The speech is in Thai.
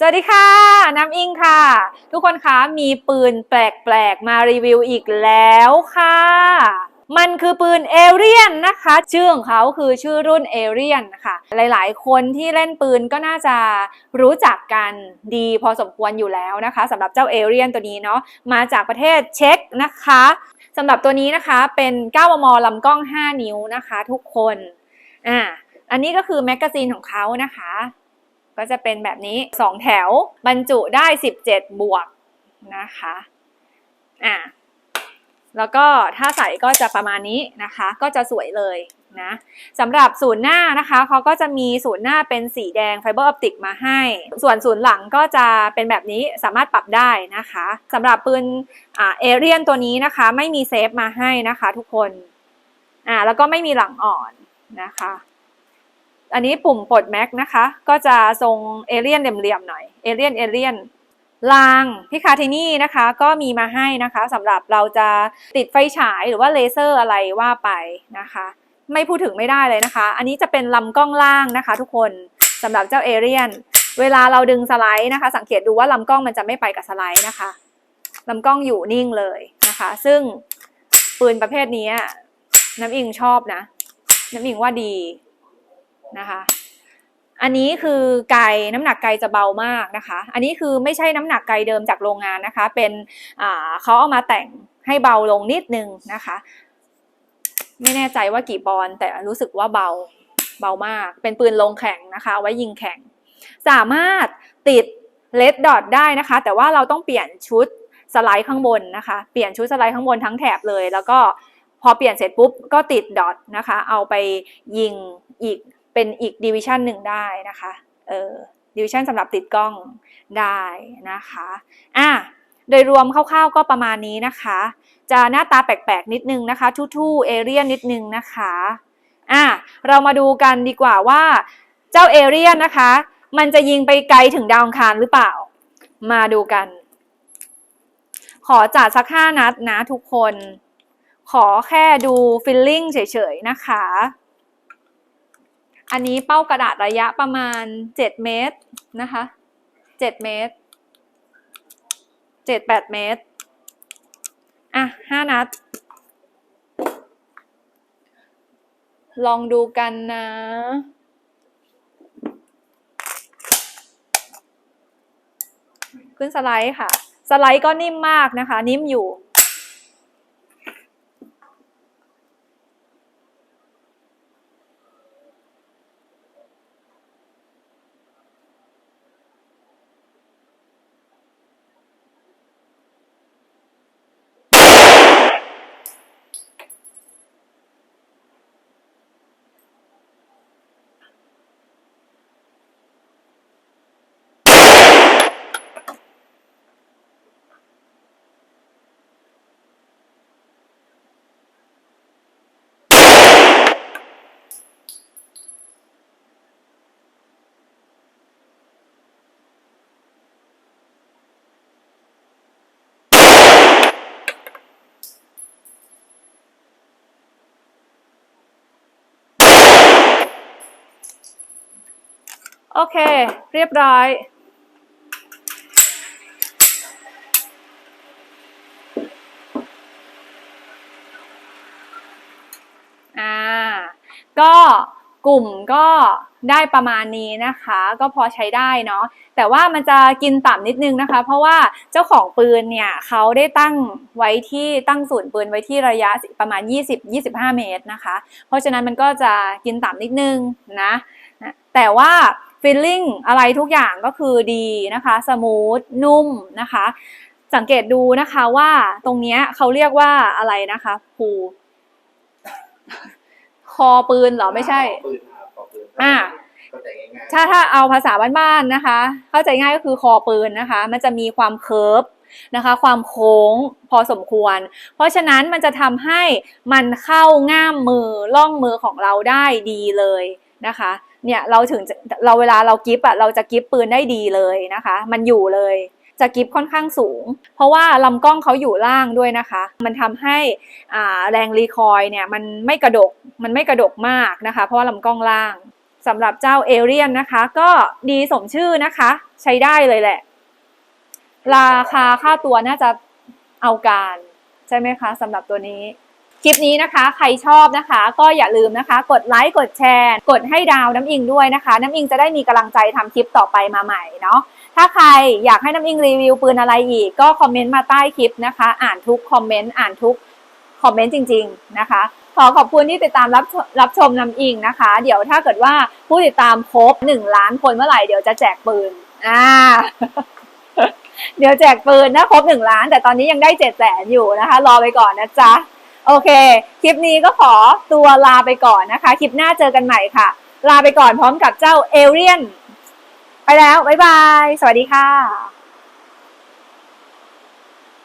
สวัสดีค่ะ น้ำอิงค่ะ ทุกคนคะมีปืนแปลกๆ มารีวิวอีกแล้วค่ะ มันคือปืนเอเรียนนะคะ ชื่อของเขาคือชื่อรุ่นเอเรียนค่ะ หลายๆ คนที่เล่นปืนก็น่าจะรู้จักกันดีพอสมควรอยู่แล้วนะคะสำหรับเจ้าเอเรียนตัวนี้เนาะมาจากประเทศเช็กนะคะสำหรับตัวนี้นะคะเป็น9มมลำกล้อง 5 นิ้วนะคะ ทุกคนอ่าอันนี้ก็คือแมกกาซีนของเขานะคะ ก็จะเป็นแบบนี้ 2 แถวบรรจุได้ 17 บวกนะคะอะแล้วก็ถ้าใส่ก็จะประมาณนี้นะคะ ก็จะสวยเลยนะสำหรับศูนย์หน้านะคะเขาก็จะมีศูนย์หน้าเป็นสีแดงไฟเบอร์ออปติกมาให้ ส่วนศูนย์หลังก็จะเป็นแบบนี้สามารถปรับได้นะคะสำหรับปืนเอเรียนตัวนี้นะคะ ไม่มีเซฟมาให้นะคะทุกคนอ่าแล้วก็ไม่มีหลังอ่อนนะคะ อันนี้ปุ่มปลดแม็กนะคะ ก็จะทรงเอเลี่ยนเหลี่ยมๆหน่อย เอเลี่ยนเอเลี่ยนรางพิคาเทนี่นะคะ ก็มีมาให้นะคะสำหรับเราจะติดไฟฉายหรือว่าเลเซอร์อะไรว่าไปนะคะ ไม่พูดถึงไม่ได้เลยนะคะ อันนี้จะเป็นลำกล้องล่างนะคะ ทุกคนสำหรับเจ้าเอเลี่ยนเวลาเราดึงสไลด์นะคะ สังเกตดูว่าลำกล้องมันจะไม่ไปกับสไลด์นะคะลำกล้องอยู่นิ่งเลยนะคะ ซึ่งปืนประเภทนี้น้ำอิงชอบนะ น้ำอิงว่าดี นะคะ อันนี้คือไก่น้ำหนักไก่จะเบามากนะคะ อันนี้คือไม่ใช่น้ำหนักไก่เดิมจากโรงงานนะคะ เป็นเขาเอามาแต่งให้เบาลงนิดนึงนะคะ ไม่แน่ใจว่ากี่ปอนด์แต่รู้สึกว่าเบาเบามาก เป็นปืนลงแข่งนะคะเอาไว้ยิงแข่งสามารถติดเลดดอทได้นะคะ แต่ว่าเราต้องเปลี่ยนชุดสไลด์ข้างบนนะคะ เปลี่ยนชุดสไลด์ข้างบนทั้งแถบเลย แล้วก็พอเปลี่ยนเสร็จปุ๊บก็ติดดอทนะคะ เอาไปยิงอีก เป็นอีกดิวิชันหนึ่งได้นะคะ เออดิวิชันสำหรับติดกล้องได้นะคะ อะ โดยรวมคร่าวๆก็ประมาณนี้นะคะ จะหน้าตาแปลกๆนิดนึงนะคะ ทู่ๆเอเรียนนิดนึงนะคะ อะ เรามาดูกันดีกว่าว่าเจ้าเอเรียนนะคะ มันจะยิงไปไกลถึงดาวอังคารหรือเปล่า มาดูกัน ขอจัดสักห้านัดนะทุกคน ขอแค่ดูฟิลลิ่งเฉยๆนะคะ อันนี้เป้ากระดาษระยะประมาณ 7 เมตรนะคะ 7 เมตร 7-8 เมตร อะ 5 นัด ลองดูกันนะขึ้นสไลด์ค่ะ สไลด์ก็นิ่มมากนะคะ นิ่มอยู่ โอเค เรียบร้อย อ่า ก็กลุ่มก็ได้ประมาณนี้นะคะ ก็พอใช้ได้เนาะแต่ว่ามันจะกินต่ำนิดนึงนะคะ เพราะว่าเจ้าของปืนเนี่ยเขาได้ตั้งไว้ที่ตั้งศูนย์ปืนไว้ที่ระยะประมาณ 20-25 เมตรนะคะ เพราะฉะนั้นมันก็จะกินต่ำนิดนึงนะนะ แต่ว่าฟีลลิ่งอะไรทุกอย่างก็คือดีนะคะสมูทนุ่มนะคะ สังเกตดูนะคะว่าตรงเนี้ยเขาเรียกว่าอะไรนะคะภูคอปืนเหรอไม่ใช่ปืนครับขอปืนอ่าเข้าใจง่ายๆถ้าถ้าเอาภาษาบ้านๆนะคะ เข้าใจง่ายก็คือคอปืนนะคะ มันจะมีความเคิร์ฟนะคะ ความโค้งพอสมควร เพราะฉะนั้นมันจะทำให้มันเข้าง่ามมือล่องมือของเราได้ดีเลยนะคะ เนี่ยเราถึงเราเวลาเรากิฟอะเราจะกิฟปืนได้ดีเลยนะคะ มันอยู่เลยจะกิฟค่อนข้างสูง เพราะว่าลำกล้องเขาอยู่ล่างด้วยนะคะ มันทำให้อ่าแรงรีคอยล์เนี่ยมันไม่กระดกมันไม่กระดกมากนะคะ เพราะว่าลำกล้องล่างสำหรับเจ้าเอเรียนนะคะ ก็ดีสมชื่อนะคะ ใช้ได้เลยแหละ ราคาค่าตัวน่าจะเอาการ ใช่ไหมคะสำหรับตัวนี้ คลิปนี้นะคะ ใครชอบนะคะ ก็อย่าลืมนะคะ กดไลค์กดแชร์ กดให้ดาวน้ำอิงด้วยนะคะ น้ำอิงจะได้มีกำลังใจทำคลิปต่อไปมาใหม่เนาะถ้าใครอยากให้น้ำอิงรีวิวปืนอะไรอีก ก็คอมเมนต์มาใต้คลิปนะคะ อ่านทุกคอมเมนต์อ่านทุกคอมเมนต์จริง ๆนะคะ ขอขอบคุณที่ติดตามรับรับชมน้ำอิงนะคะ เดี๋ยวถ้าเกิดว่าผู้ติดตามครบ1ล้านคนเมื่อไหร่เดี๋ยวจะแจกปืนอ่าเดี๋ยวแจกปืนนะครบหนึ่งล้าน แต่ตอนนี้ยังได้เจ็ดแสนอยู่นะคะ รอไปก่อนนะจ๊ะ โอเค คลิปนี้ก็ขอตัวลาไปก่อนนะคะ คลิปหน้าเจอกันใหม่ค่ะ ลาไปก่อนพร้อมกับเจ้าเอเรียน ไปแล้ว บ๊ายบาย สวัสดีค่ะ